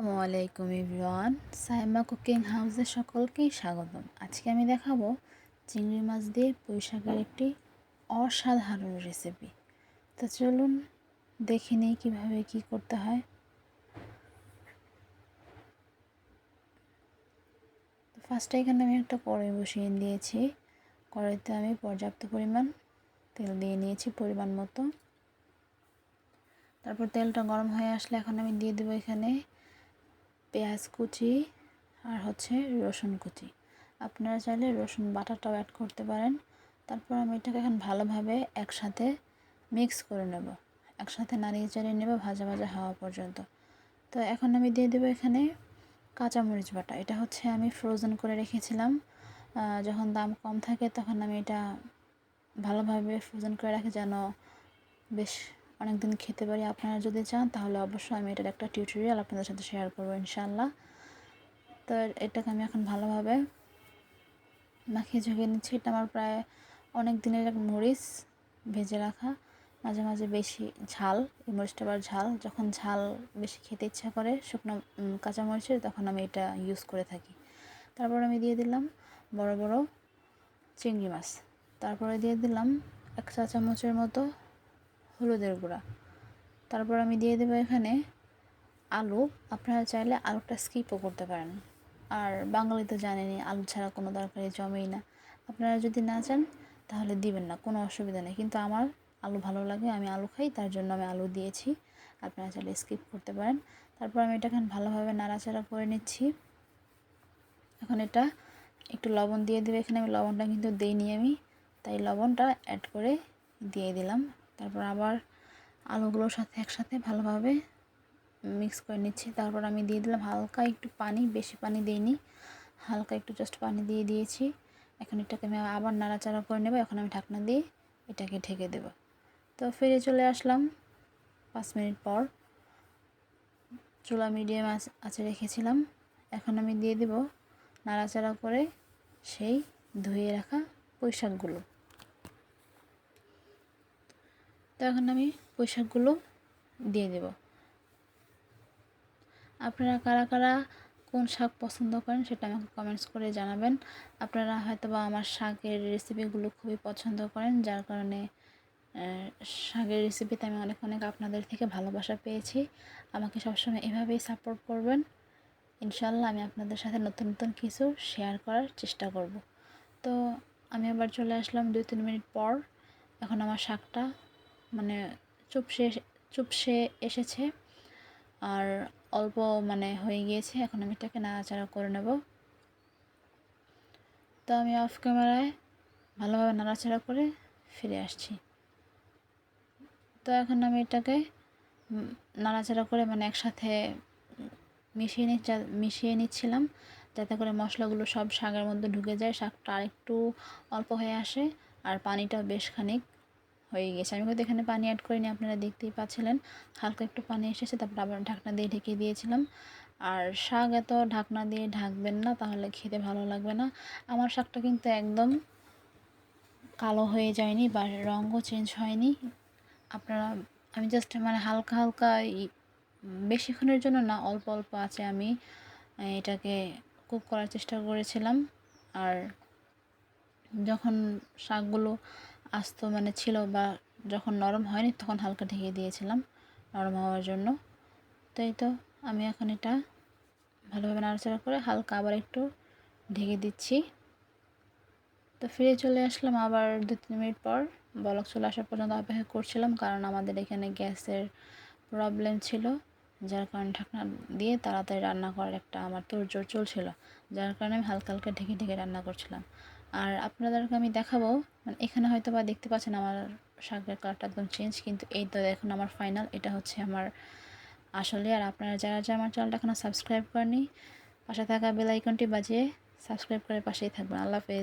আসসালামু আলাইকুম everyone Saima cooking হাউসে সকলকেই স্বাগতম। আজকে আমি দেখাবো চিংড়ি মাছ দিয়ে পুঁই শাকের একটি অসাধারণ রেসিপি তো চলুন দেখে নিই কীভাবে কী করতে হয়। ফার্স্টে এখানে আমি একটা কড়াই বসিয়ে দিয়েছি। কড়াইতে আমি পর্যাপ্ত পরিমাণ তেল দিয়ে নিয়েছি, পরিমাণ মতো। তারপর তেলটা গরম হয়ে আসলে এখন আমি দিয়ে দেবো এখানে পেঁয়াজ কুচি আর হচ্ছে রসুন কুচি। আপনারা চাইলে রসুন বাটাটাও অ্যাড করতে পারেন। তারপর আমি এটাকে এখন ভালোভাবে একসাথে মিক্স করে নেব। একসাথে নাড়িয়ে চাড়িয়ে নেব ভাজা ভাজা হওয়া পর্যন্ত। তো এখন আমি দিয়ে দেবো এখানে কাঁচামরিচ বাটা। এটা হচ্ছে আমি ফ্রোজেন করে রেখেছিলাম। যখন দাম কম থাকে তখন আমি এটা ভালোভাবে ফ্রোজেন করে রাখি যেন বেশ অনেক দিন খেতে পারি, আপনারা যদি চান, তাহলে অবশ্যই আমি এটার একটা টিউটোরিয়াল আপনাদের সাথে শেয়ার করব ইনশাল্লাহ তো এটাকে আমি এখন ভালোভাবে মাখিয়ে ঝুঁকিয়ে নিচ্ছি। এটা আমার প্রায় অনেক দিনের এক মরিচ ভেজে রাখা, মাঝে মাঝে বেশি ঝাল, এই মরিচটা আবার ঝাল। যখন ঝাল বেশি খেতে ইচ্ছা করে শুকনো কাঁচা মরিচের, তখন আমি এটা ইউজ করে থাকি। তারপর আমি দিয়ে দিলাম বড় বড় চিংড়ি মাছ। তারপরে দিয়ে দিলাম এক চা চামচের মতো হলুদের গুঁড়া। তারপর আমি দিয়ে দেবো এখানে আলু। আপনারা চাইলে আলুটা স্কিপও করতে পারেন। আর বাঙালি তো জানেনি আলু ছাড়া কোনো তরকারি জমেই না। আপনারা যদি না চান, তাহলে দিবেন না, কোনো অসুবিধা নেই। কিন্তু আমার আলু ভালো লাগে, আমি আলু খাই, তার জন্য আমি আলু দিয়েছি। আপনারা চাইলে স্কিপ করতে পারেন। তারপর আমি এটাকে ভালোভাবে নাড়াচাড়া করে নিচ্ছি। এখন এটা একটু লবণ দিয়ে দেবে। এখানে আমি লবণটা কিন্তু দিইনি আমি, তাই লবণটা অ্যাড করে দিয়ে দিলাম। তারপর আবার আলুগুলোর সাথে একসাথে ভালোভাবে মিক্স করে নিচ্ছি। তারপর আমি দিয়ে দিলাম হালকা একটু পানি, বেশি পানি দিইনি, হালকা একটু জাস্ট পানি দিয়ে দিয়েছি। এখন এটাকে আমি আবার নাড়াচাড়া করে নেব। এখন আমি ঢাকনা দিয়ে এটাকে ঢেকে দেব। তো ফিরে চলে আসলাম পাঁচ মিনিট পর। চুলা মিডিয়াম আছে রেখেছিলাম। এখন আমি দিয়ে দেব নাড়াচাড়া করে সেই ধুয়ে রাখা পোশাকগুলো তো এখন আমি পোশাকগুলো দিয়ে দেব। আপনারা কারা কারা কোন শাক পছন্দ করেন সেটা আমাকে কমেন্টস করে জানাবেন। আপনারা হয়তো বা আমার শাকের রেসিপিগুলো খুবই পছন্দ করেন, যার কারণে শাকের রেসিপিতে আমি অনেক অনেক আপনাদের থেকে ভালোবাসা পেয়েছি। আমাকে সবসময় এভাবেই সাপোর্ট করবেন। ইনশাল্লাহ আমি আপনাদের সাথে নতুন নতুন কিছু শেয়ার করার চেষ্টা করব। তো আমি আবার চলে আসলাম দুই, তিন মিনিট পর। এখন আমার শাকটা মানে চুপসে চুপসে এসেছে। আর অল্প মানে হয়ে গিয়েছে। এখন আমি এটাকে নাড়াচাড়া করে নেব। তো আমি অফ ক্যামেরায় ভালোভাবে নাড়াচাড়া করে ফিরে আসছি। তো এখন আমি এটাকে নাড়াচাড়া করে মানে একসাথে মিশিয়ে নি মিশিয়ে নিচ্ছিলাম। যাতে করে মশলাগুলো সব শাকের মধ্যে ঢুকে যায়। শাকটা আরেকটু অল্প হয়ে আসে। আর পানিটা বেশ খানিক। হয়ে গেছে। আমি হয়তো এখানে পানি অ্যাড করিনি, আপনারা দেখতেই পাচ্ছিলেন। হালকা একটু পানি এসেছে, তারপর আবার ঢাকনা দিয়ে ঢেকে দিয়েছিলাম। আর শাক এত ঢাকনা দিয়ে ঢাকবেন না, তাহলে খেতে ভালো লাগবে না। আমার শাকটা কিন্তু একদম কালো হয়ে যায়নি বা রঙও চেঞ্জ হয়নি। আপনারা, আমি জাস্ট মানে হালকা হালকা বেশিক্ষণের জন্য না, অল্প অল্প আছে আমি এটাকে কুক করার চেষ্টা করেছিলাম। আর যখন শাকগুলো আস্ত মানে ছিল বা যখন নরম হয়নি তখন হালকা ঢেকে দিয়েছিলাম নরম হওয়ার জন্য। তাই তো আমি এখন এটা ভালোভাবে নাড়াচাড়া করে হালকা আবার একটু ঢেকে দিচ্ছি। তো ফিরে চলে আসলাম আবার দু তিন মিনিট পর। বলক চলে আসার পর্যন্ত অপেক্ষা করছিলাম কারণ আমাদের এখানে গ্যাসের প্রবলেম ছিল, যার কারণে ঢাকনা দিয়ে তাড়াতাড়ি রান্না করার একটা আমার তোড়জোড় চলছিল, যার কারণে আমি হালকা হালকা ঢেকে ঢেকে রান্না করছিলাম। আর আপনাদেরকে আমি দেখাবো মানে এখানে হয়তো বা দেখতে পাচ্ছেন আমার শাকের কালারটা একদম চেঞ্জ কিন্তু এই তো এখন আমার ফাইনাল এটা হচ্ছে আমার আসলে। আর আপনারা যারা যারা আমার চ্যানেলটা এখনও সাবস্ক্রাইব করেনি পাশে থাকা বেলাইকনটি বাজিয়ে সাবস্ক্রাইব করে পাশেই থাকবেন। আল্লাহ হাফেজ।